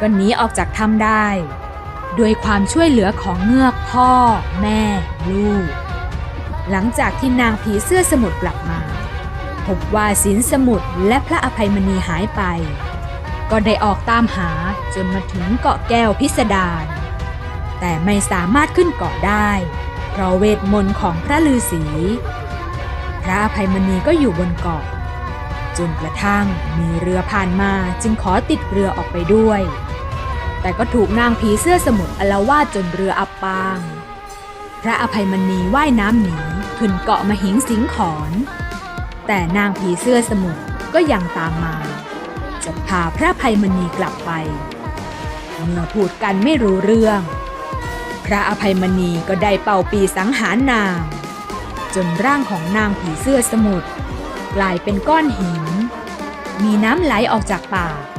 ก็หนีออกจากถ้ำได้ ด้วยความช่วยเหลือของเงือกพ่อ แม่ ลูก หลังจากที่นางผีเสื้อสมุทรกลับมา พบว่าสินสมุทรและพระอภัยมณีหายไป ก็ได้ออกตามหาจนมาถึงเกาะแก้วพิสดารแต่ไม่สามารถขึ้นเกาะได้ เพราะเวทมนต์ของพระฤาษี พระอภัยมณีก็อยู่บนเกาะ จนกระทั่งมีเรือผ่านมาจึงขอติดเรือออกไปด้วย แต่ก็ถูกนางผีเสื้อสมุทรอลาวาจนเรืออับปาง พระอภัยมณีว่ายน้ำหนีขึ้นเกาะมหิงสิงขอนแต่นางผีเสื้อสมุทรก็ยังตามมาจะพาพระอภัยมณีกลับไป เมื่อพูดกันไม่รู้เรื่อง พระอภัยมณีก็ได้เป่าปีสังหารนาง จนร่างของนางผีเสื้อสมุทร กลายเป็นก้อนหิน มีน้ำไหลออกจากปาก